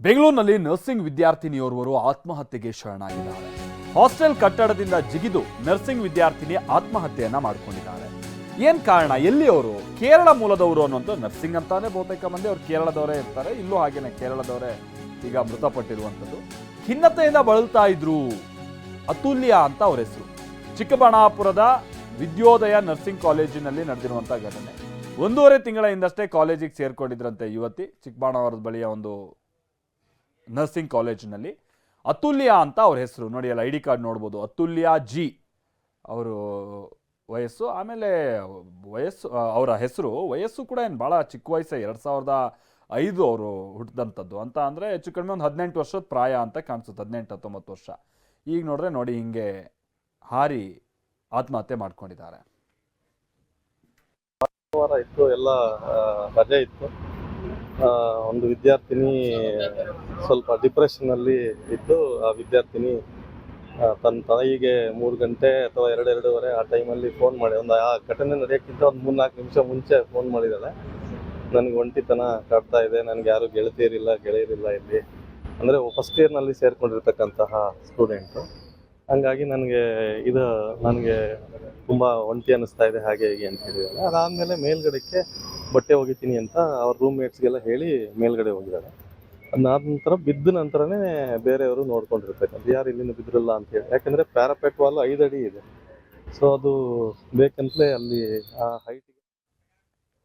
ಬೆಂಗಳೂರಿನಲ್ಲಿ ನರ್ಸಿಂಗ್ ವಿದ್ಯಾರ್ಥಿನಿಯೋರ್ವರು ಆತ್ಮಹತ್ಯೆಗೆ ಶರಣಾಗಿದ್ದಾರೆ. ಹಾಸ್ಟೆಲ್ ಕಟ್ಟಡದಿಂದ ಜಿಗಿದು ನರ್ಸಿಂಗ್ ವಿದ್ಯಾರ್ಥಿನಿ ಆತ್ಮಹತ್ಯೆಯನ್ನ ಮಾಡಿಕೊಂಡಿದ್ದಾರೆ. ಏನ್ ಕಾರಣ? ಎಲ್ಲಿ ಅವರು ಕೇರಳ ಮೂಲದವರು ಅನ್ನೋಂಥ ನರ್ಸಿಂಗ್ ಅಂತಾನೆ ಬಹುತೇಕ ಮಂದಿ ಅವ್ರು ಕೇರಳದವರೇ ಇರ್ತಾರೆ. ಇಲ್ಲೂ ಹಾಗೇನೆ ಕೇರಳದವರೇ ಈಗ ಮೃತಪಟ್ಟಿರುವಂಥದ್ದು. ಖಿನ್ನತೆಯಿಂದ ಬಳಲ್ತಾ ಇದ್ರು ಅತುಲ್ಯ ಅಂತ ಅವ್ರ ಹೆಸರು. ಚಿಕ್ಕಬಳ್ಳಾಪುರದ ವಿದ್ಯೋದಯ ನರ್ಸಿಂಗ್ ಕಾಲೇಜಿನಲ್ಲಿ ನಡೆದಿರುವಂಥ ಘಟನೆ. ಒಂದೂವರೆ ತಿಂಗಳ ಹಿಂದಷ್ಟೇ ಕಾಲೇಜಿಗೆ ಸೇರ್ಕೊಂಡಿದ್ರಂತೆ ಯುವತಿ. ಚಿಕ್ಕಬಾಣವರದ ಬಳಿಯ ಒಂದು ನರ್ಸಿಂಗ್ ಕಾಲೇಜಿನಲ್ಲಿ ಅತುಲ್ಯ ಅಂತ ಅವ್ರ ಹೆಸರು. ನೋಡಿ ಅಲ್ಲಿ ಐ ಡಿ ಕಾರ್ಡ್ ನೋಡ್ಬೋದು. ಅತುಲ್ಯ ಜಿ ಅವರು ವಯಸ್ಸು. ಆಮೇಲೆ ವಯಸ್ಸು ಅವರ ಹೆಸರು. ವಯಸ್ಸು ಕೂಡ ಏನು ಭಾಳ ಚಿಕ್ಕ ವಯಸ್ಸೇ. ಎರಡು ಸಾವಿರದ ಐದು ಅವರು ಹುಟ್ಟಿದಂಥದ್ದು. ಅಂತ ಅಂದರೆ ಹೆಚ್ಚು ಕಡಿಮೆ ಒಂದು ಹದಿನೆಂಟು ವರ್ಷದ ಪ್ರಾಯ ಅಂತ ಕಾಣಿಸುತ್ತೆ. ಹದಿನೆಂಟು, ಹತ್ತೊಂಬತ್ತು ವರ್ಷ. ಈಗ ನೋಡಿದ್ರೆ ನೋಡಿ, ಹಿಂಗೆ ಹಾರಿ ಆತ್ಮಹತ್ಯೆ ಮಾಡ್ಕೊಂಡಿದ್ದಾರೆ. ಎಲ್ಲ ರಜೆ ಇತ್ತು. ಒಂದು ವಿದ್ಯಾರ್ಥಿನಿ ಸ್ವಲ್ಪ ಡಿಪ್ರೆಷನ್ನಲ್ಲಿ ಇದ್ದು ಆ ವಿದ್ಯಾರ್ಥಿನಿ ತನ್ನ ತಾಯಿಗೆ ಮೂರು ಗಂಟೆ ಅಥವಾ ಎರಡು ಎರಡೂವರೆ ಆ ಟೈಮಲ್ಲಿ ಫೋನ್ ಮಾಡಿ, ಒಂದು ಆ ಘಟನೆ ನಡೆಯೋಕ್ಕಿಂತ ಒಂದು ಮೂರ್ನಾಲ್ಕು ನಿಮಿಷ ಮುಂಚೆ ಫೋನ್ ಮಾಡಿದ್ದಾಳೆ ನನಗೆ ಒಂಟಿತನ ಕಾಡ್ತಾ ಇದೆ, ನನಗೆ ಯಾರು ಗೆಳತಿಯರಿಲ್ಲ, ಗೆಳೆಯರಿಲ್ಲ ಇಲ್ಲಿ. ಅಂದರೆ ಫಸ್ಟ್ ಇಯರ್ನಲ್ಲಿ ಸೇರಿಕೊಂಡಿರ್ತಕ್ಕಂತಹ ಸ್ಟೂಡೆಂಟು ಹಂಗಾಗಿ ನನಗೆ ಇದು, ನನಗೆ ತುಂಬ ಒಂಟಿ ಅನ್ನಿಸ್ತಾ ಇದೆ ಹಾಗೆ ಹೀಗೆ ಅಂತ ಹೇಳಿದ್ದಾರೆ ಅದಾದಮೇಲೆ ಮೇಲ್ಗಡೆಗೆ ಬಟ್ಟೆ ಒಗಿತೀನಿ ಅಂತ ಅವ್ರ ರೂಮ್ ಮೇಟ್ಸ್ಗೆಲ್ಲ ಹೇಳಿ ಮೇಲ್ಗಡೆ ಹೋಗಿದ್ದಾರೆ. ಅದಾದ ನಂತರ ಬಿದ್ದ ನಂತರನೇ ಬೇರೆಯವರು ನೋಡ್ಕೊಂಡಿರ್ಬೇಕಂತ ಯಾರು ಇಲ್ಲಿಂದ ಬಿದ್ರಲ್ಲ ಅಂತ ಹೇಳಿ. ಯಾಕಂದ್ರೆ ಪ್ಯಾರಾಪೆಟ್ ವಾಲ್ ಐದು ಅಡಿ ಇದೆ. ಸೊ ಅದು ಬೇಕಂತಲೇ ಅಲ್ಲಿ ಆ ಹೈಟ್